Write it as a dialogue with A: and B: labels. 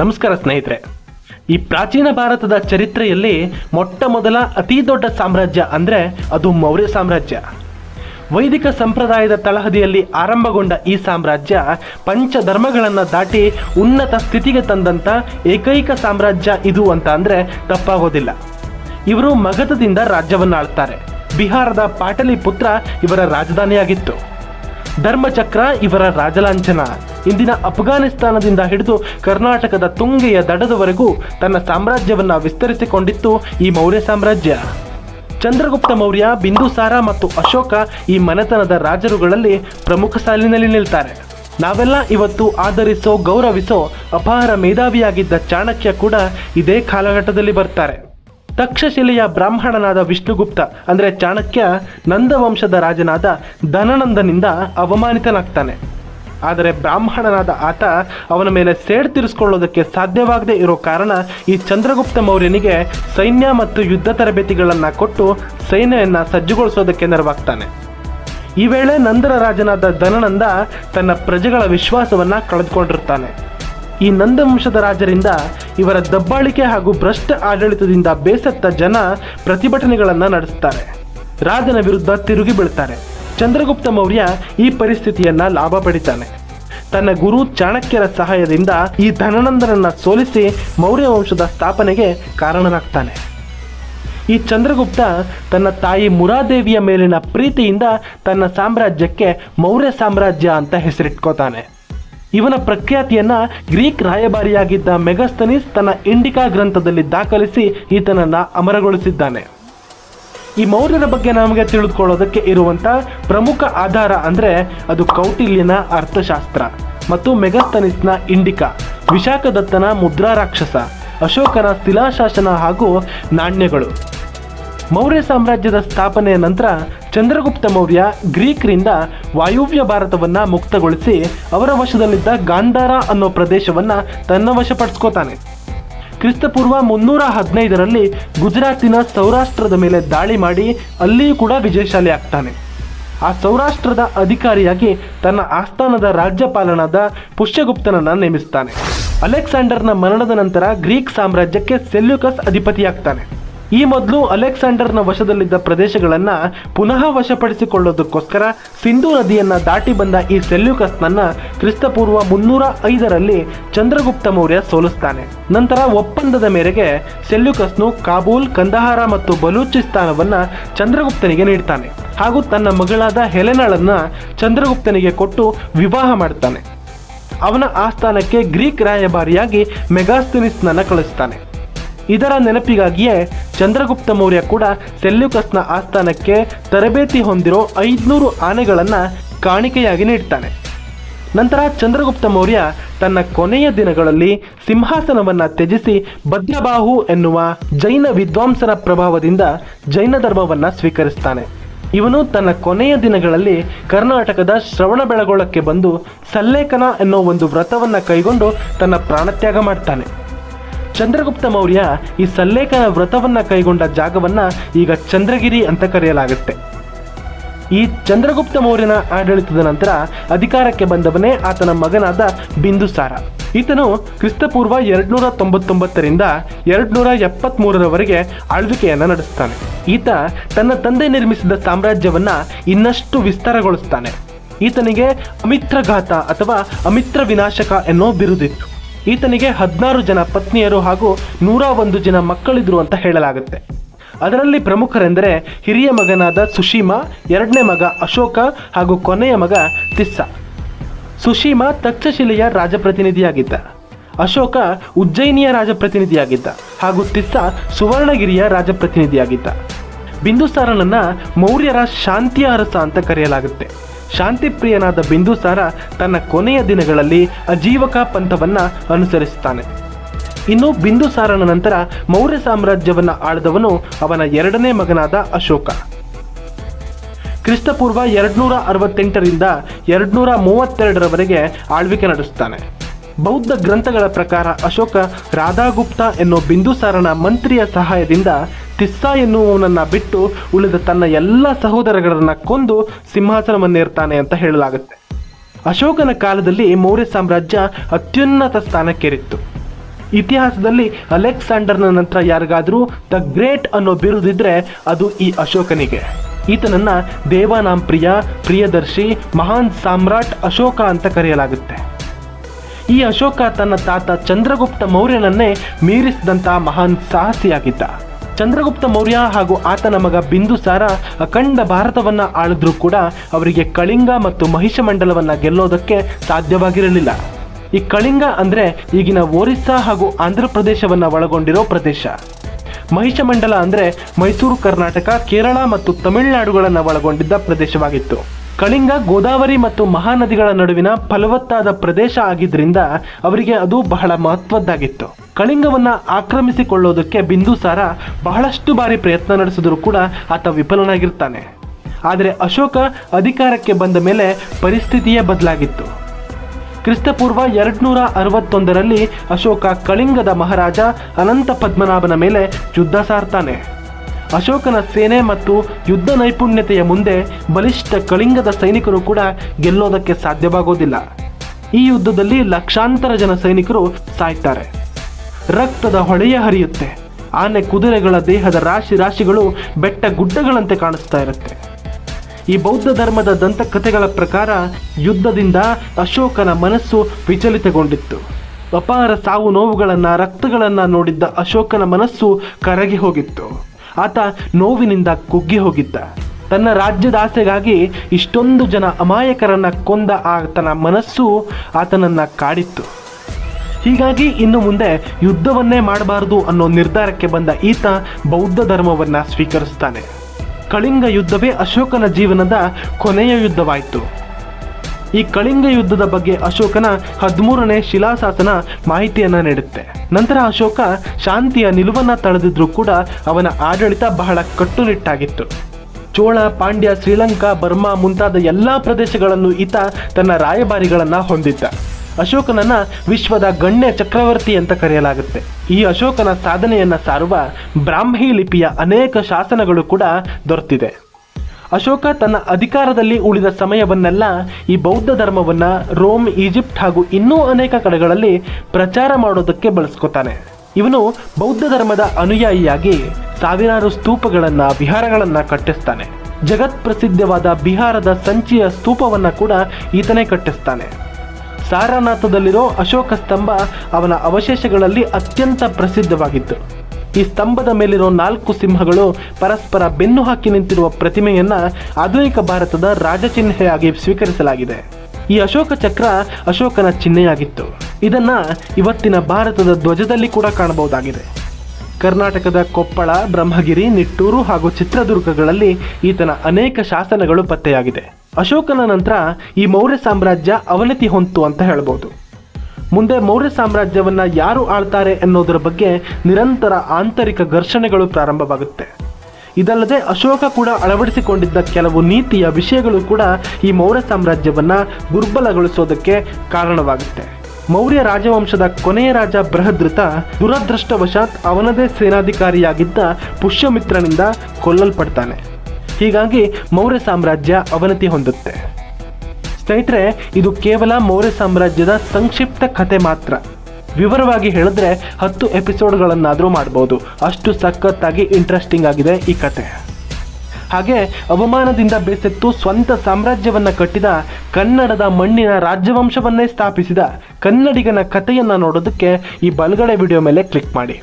A: ನಮಸ್ಕಾರ ಸ್ನೇಹಿತರೆ. ಈ ಪ್ರಾಚೀನ ಭಾರತದ ಚರಿತ್ರೆಯಲ್ಲಿ ಮೊಟ್ಟ ಮೊದಲ ಅತಿ ದೊಡ್ಡ ಸಾಮ್ರಾಜ್ಯ ಅಂದರೆ ಅದು ಮೌರ್ಯ ಸಾಮ್ರಾಜ್ಯ. ವೈದಿಕ ಸಂಪ್ರದಾಯದ ತಳಹದಿಯಲ್ಲಿ ಆರಂಭಗೊಂಡ ಈ ಸಾಮ್ರಾಜ್ಯ ಪಂಚಧರ್ಮಗಳನ್ನು ದಾಟಿ ಉನ್ನತ ಸ್ಥಿತಿಗೆ ತಂದಂಥ ಏಕೈಕ ಸಾಮ್ರಾಜ್ಯ ಇದು ಅಂತ ಅಂದರೆ ತಪ್ಪಾಗೋದಿಲ್ಲ. ಇವರು ಮಗಧದಿಂದ ರಾಜ್ಯವನ್ನು ಆಳ್ತಾರೆ ಬಿಹಾರದ ಪಾಟಲಿಪುತ್ರ ಇವರ ರಾಜಧಾನಿಯಾಗಿತ್ತು. ಧರ್ಮಚಕ್ರ ಇವರ ರಾಜಲಾಂಛನ. ಇಂದಿನ ಅಫ್ಘಾನಿಸ್ತಾನದಿಂದ ಹಿಡಿದು ಕರ್ನಾಟಕದ ತುಂಗೆಯ ದಡದವರೆಗೂ ತನ್ನ ಸಾಮ್ರಾಜ್ಯವನ್ನು ವಿಸ್ತರಿಸಿಕೊಂಡಿತ್ತು ಈ ಮೌರ್ಯ ಸಾಮ್ರಾಜ್ಯ. ಚಂದ್ರಗುಪ್ತ ಮೌರ್ಯ ಬಿಂದುಸಾರ ಮತ್ತು ಅಶೋಕ ಈ ಮನೆತನದ ರಾಜರುಗಳಲ್ಲಿ ಪ್ರಮುಖ ಸಾಲಿನಲ್ಲಿ ನಿಲ್ತಾರೆ. ನಾವೆಲ್ಲ ಇವತ್ತು ಆಧರಿಸೋ, ಗೌರವಿಸೋ ಅಪಾರ ಮೇಧಾವಿಯಾಗಿದ್ದ ಚಾಣಕ್ಯ ಕೂಡ ಇದೇ ಕಾಲಘಟ್ಟದಲ್ಲಿ ಬರ್ತಾರೆ. ತಕ್ಷಶಿಲೆಯ ಬ್ರಾಹ್ಮಣನಾದ ವಿಷ್ಣುಗುಪ್ತ, ಅಂದರೆ ಚಾಣಕ್ಯ, ನಂದವಂಶದ ರಾಜನಾದ ಧನನಂದನಿಂದ ಅವಮಾನಿತನಾಗ್ತಾನೆ. ಆದರೆ ಬ್ರಾಹ್ಮಣನಾದ ಆತ ಅವನ ಮೇಲೆ ಸೇಡ್ ತೀರಿಸ್ಕೊಳ್ಳೋದಕ್ಕೆ ಸಾಧ್ಯವಾಗದೇ ಇರೋ ಕಾರಣ ಈ ಚಂದ್ರಗುಪ್ತ ಮೌರ್ಯನಿಗೆ ಸೈನ್ಯ ಮತ್ತು ಯುದ್ಧ ತರಬೇತಿಗಳನ್ನು ಕೊಟ್ಟು ಸೈನ್ಯವನ್ನು ಸಜ್ಜುಗೊಳಿಸೋದಕ್ಕೆ ನೆರವಾಗ್ತಾನೆ. ಈ ವೇಳೆ ನಂದರ ರಾಜನಾದ ಧನನಂದ ತನ್ನ ಪ್ರಜೆಗಳ ವಿಶ್ವಾಸವನ್ನು ಕಳೆದುಕೊಂಡಿರ್ತಾನೆ. ಈ ನಂದವಂಶದ ರಾಜರಿಂದ ಇವರ ದಬ್ಬಾಳಿಕೆ ಹಾಗೂ ಭ್ರಷ್ಟ ಆಡಳಿತದಿಂದ ಬೇಸತ್ತ ಜನ ಪ್ರತಿಭಟನೆಗಳನ್ನು ನಡೆಸ್ತಾರೆ. ರಾಜನ ವಿರುದ್ಧ ತಿರುಗಿ ಬೀಳ್ತಾರೆ. ಚಂದ್ರಗುಪ್ತ ಮೌರ್ಯ ಈ ಪರಿಸ್ಥಿತಿಯನ್ನು ಲಾಭ ಪಡಿತಾನೆ. ತನ್ನ ಗುರು ಚಾಣಕ್ಯರ ಸಹಾಯದಿಂದ ಈ ಧನನಂದನನ್ನ ಸೋಲಿಸಿ ಮೌರ್ಯ ವಂಶದ ಸ್ಥಾಪನೆಗೆ ಕಾರಣನಾಗ್ತಾನೆ. ಈ ಚಂದ್ರಗುಪ್ತ ತನ್ನ ತಾಯಿ ಮುರಾದೇವಿಯ ಮೇಲಿನ ಪ್ರೀತಿಯಿಂದ ತನ್ನ ಸಾಮ್ರಾಜ್ಯಕ್ಕೆ ಮೌರ್ಯ ಸಾಮ್ರಾಜ್ಯ ಅಂತ ಹೆಸರಿಟ್ಕೋತಾನೆ. ಇವನ ಪ್ರಖ್ಯಾತಿಯನ್ನ ಗ್ರೀಕ್ ರಾಯಭಾರಿಯಾಗಿದ್ದ ಮೆಗಸ್ತನಿಸ್ ತನ್ನ ಇಂಡಿಕಾ ಗ್ರಂಥದಲ್ಲಿ ದಾಖಲಿಸಿ ಈತನನ್ನ ಅಮರಗೊಳಿಸಿದ್ದಾನೆ. ಈ ಮೌರ್ಯರ ಬಗ್ಗೆ ನಮಗೆ ತಿಳಿದುಕೊಳ್ಳೋದಕ್ಕೆ ಇರುವಂತ ಪ್ರಮುಖ ಆಧಾರ ಅಂದ್ರೆ ಅದು ಕೌಟಿಲ್ಯನ ಅರ್ಥಶಾಸ್ತ್ರ ಮತ್ತು ಮೆಗಸ್ತನಿಸ್ನ ಇಂಡಿಕಾ, ವಿಶಾಖದತ್ತನ ಮುದ್ರಾ ರಾಕ್ಷಸ ಅಶೋಕನ ಶಿಲಾಶಾಸನ ಹಾಗೂ ನಾಣ್ಯಗಳು. ಮೌರ್ಯ ಸಾಮ್ರಾಜ್ಯದ ಸ್ಥಾಪನೆಯ ನಂತರ ಚಂದ್ರಗುಪ್ತ ಮೌರ್ಯ ಗ್ರೀಕ್ರಿಂದ ವಾಯುವ್ಯ ಭಾರತವನ್ನು ಮುಕ್ತಗೊಳಿಸಿ ಅವರ ವಶದಲ್ಲಿದ್ದ ಗಾಂಧಾರ ಅನ್ನೋ ಪ್ರದೇಶವನ್ನ ತನ್ನ ವಶಪಡಿಸ್ಕೋತಾನೆ. ಕ್ರಿಸ್ತಪೂರ್ವ ಮುನ್ನೂರ ಹದಿನೈದರಲ್ಲಿ ಗುಜರಾತಿನ ಸೌರಾಷ್ಟ್ರದ ಮೇಲೆ ದಾಳಿ ಮಾಡಿ ಅಲ್ಲಿಯೂ ಕೂಡ ವಿಜಯಶಾಲಿ ಆಗ್ತಾನೆ. ಆ ಸೌರಾಷ್ಟ್ರದ ಅಧಿಕಾರಿಯಾಗಿ ತನ್ನ ಆಸ್ಥಾನದ ರಾಜ್ಯಪಾಲನಾದ ಪುಷ್ಯಗುಪ್ತನನ್ನ ನೇಮಿಸ್ತಾನೆ. ಅಲೆಕ್ಸಾಂಡರ್ನ ಮರಣದ ನಂತರ ಗ್ರೀಕ್ ಸಾಮ್ರಾಜ್ಯಕ್ಕೆ ಸೆಲ್ಯುಕಸ್ ಅಧಿಪತಿಯಾಗ್ತಾನೆ. ಈ ಮೊದಲು ಅಲೆಕ್ಸಾಂಡರ್ನ ವಶದಲ್ಲಿದ್ದ ಪ್ರದೇಶಗಳನ್ನು ಪುನಃ ವಶಪಡಿಸಿಕೊಳ್ಳೋದಕ್ಕೋಸ್ಕರ ಸಿಂಧೂ ನದಿಯನ್ನ ದಾಟಿ ಬಂದ ಈ ಸೆಲ್ಯುಕಸ್ನನ್ನು ಕ್ರಿಸ್ತಪೂರ್ವ ಮುನ್ನೂರ ಐದರಲ್ಲಿ ಚಂದ್ರಗುಪ್ತ ಮೌರ್ಯ ಸೋಲಿಸ್ತಾನೆ. ನಂತರ ಒಪ್ಪಂದದ ಮೇರೆಗೆ ಸೆಲ್ಯೂಕಸ್ನು ಕಾಬೂಲ್, ಕಂದಹಾರ ಮತ್ತು ಬಲೂಚಿಸ್ತಾನವನ್ನ ಚಂದ್ರಗುಪ್ತನಿಗೆ ನೀಡ್ತಾನೆ ಹಾಗೂ ತನ್ನ ಮಗಳಾದ ಹೆಲೆನಾಳನ್ನ ಚಂದ್ರಗುಪ್ತನಿಗೆ ಕೊಟ್ಟು ವಿವಾಹ ಮಾಡ್ತಾನೆ. ಅವನ ಆಸ್ಥಾನಕ್ಕೆ ಗ್ರೀಕ್ ರಾಯಭಾರಿಯಾಗಿ ಮೆಗಾಸ್ತಿನಿಸ್ನನ್ನು ಕಳಿಸ್ತಾನೆ. ಇದರ ನೆನಪಿಗಾಗಿಯೇ ಚಂದ್ರಗುಪ್ತ ಮೌರ್ಯ ಕೂಡ ಸೆಲ್ಯುಕಸ್ನ ಆಸ್ಥಾನಕ್ಕೆ ತರಬೇತಿ ಹೊಂದಿರೋ ಐದುನೂರು ಆನೆಗಳನ್ನು ಕಾಣಿಕೆಯಾಗಿ ನೀಡ್ತಾನೆ. ನಂತರ ಚಂದ್ರಗುಪ್ತ ಮೌರ್ಯ ತನ್ನ ಕೊನೆಯ ದಿನಗಳಲ್ಲಿ ಸಿಂಹಾಸನವನ್ನ ತ್ಯಜಿಸಿ ಭದ್ರಬಾಹು ಎನ್ನುವ ಜೈನ ವಿದ್ವಾಂಸನ ಪ್ರಭಾವದಿಂದ ಜೈನ ಧರ್ಮವನ್ನ ಸ್ವೀಕರಿಸ್ತಾನೆ. ಇವನು ತನ್ನ ಕೊನೆಯ ದಿನಗಳಲ್ಲಿ ಕರ್ನಾಟಕದ ಶ್ರವಣಬೆಳಗೊಳಕ್ಕೆ ಬಂದು ಸಲ್ಲೇಖನ ಎನ್ನೋ ಒಂದು ವ್ರತವನ್ನ ಕೈಗೊಂಡು ತನ್ನ ಪ್ರಾಣತ್ಯಾಗ ಮಾಡ್ತಾನೆ. ಚಂದ್ರಗುಪ್ತ ಮೌರ್ಯ ಈ ಸಲ್ಲೇಖನ ವ್ರತವನ್ನ ಕೈಗೊಂಡ ಜಾಗವನ್ನ ಈಗ ಚಂದ್ರಗಿರಿ ಅಂತ ಕರೆಯಲಾಗುತ್ತೆ. ಈ ಚಂದ್ರಗುಪ್ತ ಮೌರ್ಯನ ಆಡಳಿತದ ನಂತರ ಅಧಿಕಾರಕ್ಕೆ ಬಂದವನೇ ಆತನ ಮಗನಾದ ಬಿಂದುಸಾರ. ಈತನು ಕ್ರಿಸ್ತಪೂರ್ವ ಎರಡ್ನೂರ ತೊಂಬತ್ತೊಂಬತ್ತರಿಂದ ಎರಡ್ನೂರ ಎಪ್ಪತ್ತ್ಮೂರರವರೆಗೆ ಆಳ್ವಿಕೆಯನ್ನ ನಡೆಸ್ತಾನೆ. ಈತ ತನ್ನ ತಂದೆ ನಿರ್ಮಿಸಿದ ಸಾಮ್ರಾಜ್ಯವನ್ನ ಇನ್ನಷ್ಟು ವಿಸ್ತಾರಗೊಳಿಸ್ತಾನೆ. ಈತನಿಗೆ ಅಮಿತ್ರಘಾತ ಅಥವಾ ಅಮಿತ್ರ ವಿನಾಶಕ ಎನ್ನೋ ಬಿರುದಿತ್ತು. ಈತನಿಗೆ ಹದಿನಾರು ಜನ ಪತ್ನಿಯರು ಹಾಗೂ ನೂರ ಒಂದು ಜನ ಮಕ್ಕಳಿದ್ರು ಅಂತ ಹೇಳಲಾಗುತ್ತೆ. ಅದರಲ್ಲಿ ಪ್ರಮುಖರೆಂದರೆ ಹಿರಿಯ ಮಗನಾದ ಸುಶೀಮ, ಎರಡನೇ ಮಗ ಅಶೋಕ ಹಾಗೂ ಕೊನೆಯ ಮಗ ತಿಸ್ಸ. ಸುಶೀಮ ತಕ್ಷಶಿಲೆಯ ರಾಜಪ್ರತಿನಿಧಿಯಾಗಿದ್ದ. ಅಶೋಕ ಉಜ್ಜಯಿನಿಯ ರಾಜಪ್ರತಿನಿಧಿಯಾಗಿದ್ದ ಹಾಗೂ ತಿಸ್ಸ ಸುವರ್ಣಗಿರಿಯ ರಾಜಪ್ರತಿನಿಧಿಯಾಗಿದ್ದ. ಬಿಂದುಸಾರನನ್ನ ಮೌರ್ಯರ ಶಾಂತಿಯ ಅರಸ ಅಂತ ಕರೆಯಲಾಗುತ್ತೆ. ಶಾಂತಿಪ್ರಿಯನಾದ ಬಿಂದುಸಾರ ತನ್ನ ಕೊನೆಯ ದಿನಗಳಲ್ಲಿ ಅಜೀವಕ ಪಂಥವನ್ನ ಅನುಸರಿಸುತ್ತಾನೆ. ಇನ್ನು ಬಿಂದುಸಾರನ ನಂತರ ಮೌರ್ಯ ಸಾಮ್ರಾಜ್ಯವನ್ನ ಆಳಿದವನು ಅವನ ಎರಡನೇ ಮಗನಾದ ಅಶೋಕ. ಕ್ರಿಸ್ತಪೂರ್ವ ಎರಡ್ನೂರ ಅರವತ್ತೆಂಟರಿಂದ ಎರಡ್ನೂರ ಮೂವತ್ತೆರಡರವರೆಗೆ ಆಳ್ವಿಕೆ ನಡೆಸುತ್ತಾನೆ. ಬೌದ್ಧ ಗ್ರಂಥಗಳ ಪ್ರಕಾರ ಅಶೋಕ ರಾಧಾಗುಪ್ತ ಎನ್ನೋ ಬಿಂದುಸಾರನ ಮಂತ್ರಿಯ ಸಹಾಯದಿಂದ ತಿಸ್ಸಾ ಎನ್ನುವವನನ್ನ ಬಿಟ್ಟು ಉಳಿದ ತನ್ನ ಎಲ್ಲ ಸಹೋದರಗಳನ್ನ ಕೊಂದು ಸಿಂಹಾಸನವನ್ನೇರ್ತಾನೆ ಅಂತ ಹೇಳಲಾಗುತ್ತೆ. ಅಶೋಕನ ಕಾಲದಲ್ಲಿ ಮೌರ್ಯ ಸಾಮ್ರಾಜ್ಯ ಅತ್ಯುನ್ನತ ಸ್ಥಾನಕ್ಕೇರಿತ್ತು. ಇತಿಹಾಸದಲ್ಲಿ ಅಲೆಕ್ಸಾಂಡರ್ನ ನಂತರ ಯಾರಿಗಾದರೂ ದ ಗ್ರೇಟ್ ಅನ್ನೋ ಬಿರುದಿದ್ರೆ ಅದು ಈ ಅಶೋಕನಿಗೆ. ಈತನನ್ನ ದೇವಾನಾಂಪ್ರಿಯ ಪ್ರಿಯದರ್ಶಿ, ಮಹಾನ್ ಸಾಮ್ರಾಟ್ ಅಶೋಕ ಅಂತ ಕರೆಯಲಾಗುತ್ತೆ. ಈ ಅಶೋಕ ತನ್ನ ತಾತ ಚಂದ್ರಗುಪ್ತ ಮೌರ್ಯನನ್ನೇ ಮೀರಿಸಿದಂತಹ ಮಹಾನ್ ಸಾಹಸಿಯಾಗಿದ್ದ. ಚಂದ್ರಗುಪ್ತ ಮೌರ್ಯ ಹಾಗೂ ಆತನ ಮಗ ಬಿಂದುಸಾರ ಅಖಂಡ ಭಾರತವನ್ನ ಆಳಿದ್ರೂ ಕೂಡ ಅವರಿಗೆ ಕಳಿಂಗ ಮತ್ತು ಮಹಿಷಮಂಡಲವನ್ನ ಗೆಲ್ಲೋದಕ್ಕೆ ಸಾಧ್ಯವಾಗಿರಲಿಲ್ಲ. ಈ ಕಳಿಂಗ ಅಂದ್ರೆ ಈಗಿನ ಒರಿಸ್ಸಾ ಹಾಗೂ ಆಂಧ್ರ ಪ್ರದೇಶವನ್ನ ಒಳಗೊಂಡಿರೋ ಪ್ರದೇಶ. ಮಹಿಷಮಂಡಲ ಅಂದ್ರೆ ಮೈಸೂರು, ಕರ್ನಾಟಕ, ಕೇರಳ ಮತ್ತು ತಮಿಳುನಾಡುಗಳನ್ನು ಒಳಗೊಂಡಿದ್ದ ಪ್ರದೇಶವಾಗಿತ್ತು. ಕಳಿಂಗ, ಗೋದಾವರಿ ಮತ್ತು ಮಹಾನದಿಗಳ ನಡುವಿನ ಫಲವತ್ತಾದ ಪ್ರದೇಶ ಆಗಿದ್ದರಿಂದ ಅವರಿಗೆ ಅದು ಬಹಳ ಮಹತ್ವದ್ದಾಗಿತ್ತು. ಕಳಿಂಗವನ್ನು ಆಕ್ರಮಿಸಿಕೊಳ್ಳೋದಕ್ಕೆ ಬಿಂದುಸಾರ ಬಹಳಷ್ಟು ಬಾರಿ ಪ್ರಯತ್ನ ನಡೆಸಿದರೂ ಕೂಡ ಆತ ವಿಫಲನಾಗಿರ್ತಾನೆ. ಆದರೆ ಅಶೋಕ ಅಧಿಕಾರಕ್ಕೆ ಬಂದ ಮೇಲೆ ಪರಿಸ್ಥಿತಿಯೇ ಬದಲಾಗಿತ್ತು. ಕ್ರಿಸ್ತಪೂರ್ವ ಎರಡ್ನೂರ ಅರವತ್ತೊಂದರಲ್ಲಿ ಅಶೋಕ ಕಳಿಂಗದ ಮಹಾರಾಜ ಅನಂತ ಪದ್ಮನಾಭನ ಮೇಲೆ ಯುದ್ಧ ಸಾರ್ತಾನೆ. ಅಶೋಕನ ಸೇನೆ ಮತ್ತು ಯುದ್ಧ ನೈಪುಣ್ಯತೆಯ ಮುಂದೆ ಬಲಿಷ್ಠ ಕಳಿಂಗದ ಸೈನಿಕರು ಕೂಡ ಗೆಲ್ಲೋದಕ್ಕೆ ಸಾಧ್ಯವಾಗೋದಿಲ್ಲ. ಈ ಯುದ್ಧದಲ್ಲಿ ಲಕ್ಷಾಂತರ ಜನ ಸೈನಿಕರು ಸಾಯ್ತಾರೆ. ರಕ್ತದ ಹೊಳೆಯ ಹರಿಯುತ್ತೆ. ಆನೆ ಕುದುರೆಗಳ ದೇಹದ ರಾಶಿ ರಾಶಿಗಳು ಬೆಟ್ಟ ಗುಡ್ಡಗಳಂತೆ ಕಾಣಿಸ್ತಾ ಇರುತ್ತೆ. ಈ ಬೌದ್ಧ ಧರ್ಮದ ದಂತಕಥೆಗಳ ಪ್ರಕಾರ ಯುದ್ಧದಿಂದ ಅಶೋಕನ ಮನಸ್ಸು ವಿಚಲಿತಗೊಂಡಿತ್ತು. ಅಪಾರ ಸಾವು ನೋವುಗಳನ್ನು ರಕ್ತಗಳನ್ನು ನೋಡಿದ್ದ ಅಶೋಕನ ಮನಸ್ಸು ಕರಗಿ ಹೋಗಿತ್ತು. ಆತ ನೋವಿನಿಂದ ಕುಗ್ಗಿ ಹೋಗಿದ್ದ. ತನ್ನ ರಾಜ್ಯದ ಆಸೆಗಾಗಿ ಇಷ್ಟೊಂದು ಜನ ಅಮಾಯಕರನ್ನ ಕೊಂದ ಆತನ ಮನಸ್ಸು ಆತನನ್ನ ಕಾಡಿತ್ತು. ಹೀಗಾಗಿ ಇನ್ನು ಮುಂದೆ ಯುದ್ಧವನ್ನೇ ಮಾಡಬಾರದು ಅನ್ನೋ ನಿರ್ಧಾರಕ್ಕೆ ಬಂದ ಈತ ಬೌದ್ಧ ಧರ್ಮವನ್ನ ಸ್ವೀಕರಿಸ್ತಾನೆ. ಕಳಿಂಗ ಯುದ್ಧವೇ ಅಶೋಕನ ಜೀವನದ ಕೊನೆಯ ಯುದ್ಧವಾಯಿತು. ಈ ಕಳಿಂಗ ಯುದ್ಧದ ಬಗ್ಗೆ ಅಶೋಕನ ಹದಿಮೂರನೇ ಶಿಲಾಶಾಸನ ಮಾಹಿತಿಯನ್ನ ನೀಡುತ್ತೆ. ನಂತರ ಅಶೋಕ ಶಾಂತಿಯ ನಿಲುವನ್ನ ತಳೆದಿದ್ರೂ ಕೂಡ ಅವನ ಆಡಳಿತ ಬಹಳ ಕಟ್ಟುನಿಟ್ಟಾಗಿತ್ತು. ಚೋಳ, ಪಾಂಡ್ಯ, ಶ್ರೀಲಂಕಾ, ಬರ್ಮಾ ಮುಂತಾದ ಎಲ್ಲಾ ಪ್ರದೇಶಗಳನ್ನು ಈತ ತನ್ನ ರಾಯಭಾರಿಗಳನ್ನ ಹೊಂದಿದ್ದ. ಅಶೋಕನನ್ನ ವಿಶ್ವದ ಗಣ್ಯ ಚಕ್ರವರ್ತಿ ಅಂತ ಕರೆಯಲಾಗುತ್ತೆ. ಈ ಅಶೋಕನ ಸಾಧನೆಯನ್ನ ಸಾರುವ ಬ್ರಾಹ್ಮಿ ಲಿಪಿಯ ಅನೇಕ ಶಾಸನಗಳು ಕೂಡ ದೊರೆತಿದೆ. ಅಶೋಕ ತನ್ನ ಅಧಿಕಾರದಲ್ಲಿ ಉಳಿದ ಸಮಯವನ್ನೆಲ್ಲ ಈ ಬೌದ್ಧ ಧರ್ಮವನ್ನ ರೋಮ್, ಈಜಿಪ್ಟ್ ಹಾಗೂ ಇನ್ನೂ ಅನೇಕ ಕಡೆಗಳಲ್ಲಿ ಪ್ರಚಾರ ಮಾಡೋದಕ್ಕೆ ಬಳಸ್ಕೊತಾನೆ. ಇವನು ಬೌದ್ಧ ಧರ್ಮದ ಅನುಯಾಯಿಯಾಗಿ ಸಾವಿರಾರು ಸ್ತೂಪಗಳನ್ನು, ವಿಹಾರಗಳನ್ನು ಕಟ್ಟಿಸ್ತಾನೆ. ಜಗತ್ ಪ್ರಸಿದ್ಧವಾದ ಬಿಹಾರದ ಸಂಚಿಯ ಸ್ತೂಪವನ್ನು ಕೂಡ ಈತನೇ ಕಟ್ಟಿಸ್ತಾನೆ. ಸಾರನಾಥದಲ್ಲಿರೋ ಅಶೋಕ ಸ್ತಂಭ ಅವನ ಅವಶೇಷಗಳಲ್ಲಿ ಅತ್ಯಂತ ಪ್ರಸಿದ್ಧವಾಗಿತ್ತು ಈ ಸ್ತಂಭದ ಮೇಲಿರೋ ನಾಲ್ಕು ಸಿಂಹಗಳು ಪರಸ್ಪರ ಬೆನ್ನು ಹಾಕಿ ನಿಂತಿರುವ ಪ್ರತಿಮೆಯನ್ನ ಆಧುನಿಕ ಭಾರತದ ರಾಜಚಿಹ್ನೆಯಾಗಿ ಸ್ವೀಕರಿಸಲಾಗಿದೆ. ಈ ಅಶೋಕ ಚಕ್ರ ಅಶೋಕನ ಚಿಹ್ನೆಯಾಗಿತ್ತು. ಇದನ್ನ ಇವತ್ತಿನ ಭಾರತದ ಧ್ವಜದಲ್ಲಿ ಕೂಡ ಕಾಣಬಹುದಾಗಿದೆ. ಕರ್ನಾಟಕದ ಕೊಪ್ಪಳ, ಬ್ರಹ್ಮಗಿರಿ, ನಿಟ್ಟೂರು ಹಾಗೂ ಚಿತ್ರದುರ್ಗಗಳಲ್ಲಿ ಈತನ ಅನೇಕ ಶಾಸನಗಳು ಪತ್ತೆಯಾಗಿದೆ. ಅಶೋಕನ ನಂತರ ಈ ಮೌರ್ಯ ಸಾಮ್ರಾಜ್ಯ ಅವನತಿ ಹೊಂತು ಅಂತ ಹೇಳ್ಬೋದು. ಮುಂದೆ ಮೌರ್ಯ ಸಾಮ್ರಾಜ್ಯವನ್ನ ಯಾರು ಆಳ್ತಾರೆ ಅನ್ನೋದರ ಬಗ್ಗೆ ನಿರಂತರ ಆಂತರಿಕ ಘರ್ಷಣೆಗಳು ಪ್ರಾರಂಭವಾಗುತ್ತೆ. ಇದಲ್ಲದೆ ಅಶೋಕ ಕೂಡ ಅಳವಡಿಸಿಕೊಂಡಿದ್ದ ಕೆಲವು ನೀತಿಯ ವಿಷಯಗಳು ಕೂಡ ಈ ಮೌರ್ಯ ಸಾಮ್ರಾಜ್ಯವನ್ನ ದುರ್ಬಲಗೊಳಿಸೋದಕ್ಕೆ ಕಾರಣವಾಗುತ್ತೆ. ಮೌರ್ಯ ರಾಜವಂಶದ ಕೊನೆಯ ರಾಜ ಬೃಹದೃತ ದುರದೃಷ್ಟವಶಾತ್ ಅವನದೇ ಸೇನಾಧಿಕಾರಿಯಾಗಿದ್ದ ಪುಷ್ಯಮಿತ್ರನಿಂದ ಕೊಲ್ಲಲ್ಪಡ್ತಾನೆ. ಹೀಗಾಗಿ ಮೌರ್ಯ ಸಾಮ್ರಾಜ್ಯ ಅವನತಿ ಹೊಂದುತ್ತೆ. ಸ್ನೇಹಿತರೆ, ಇದು ಕೇವಲ ಮೌರ್ಯ ಸಾಮ್ರಾಜ್ಯದ ಸಂಕ್ಷಿಪ್ತ ಕಥೆ ಮಾತ್ರ. ವಿವರವಾಗಿ ಹೇಳಿದ್ರೆ ಹತ್ತು ಎಪಿಸೋಡ್ಗಳನ್ನಾದರೂ ಮಾಡ್ಬೋದು. ಅಷ್ಟು ಸಖತ್ತಾಗಿ ಇಂಟ್ರೆಸ್ಟಿಂಗ್ ಆಗಿದೆ ಈ ಕತೆ. ಹಾಗೆ, ಅವಮಾನದಿಂದ ಬೇಸತ್ತು ಸ್ವಂತ ಸಾಮ್ರಾಜ್ಯವನ್ನು ಕಟ್ಟಿದ ಕನ್ನಡದ ಮಣ್ಣಿನ ರಾಜ್ಯವಂಶವನ್ನೇ ಸ್ಥಾಪಿಸಿದ ಕನ್ನಡಿಗನ ಕಥೆಯನ್ನು ನೋಡೋದಕ್ಕೆ ಈ ಬಲಗಡೆ ವಿಡಿಯೋ ಮೇಲೆ ಕ್ಲಿಕ್ ಮಾಡಿ.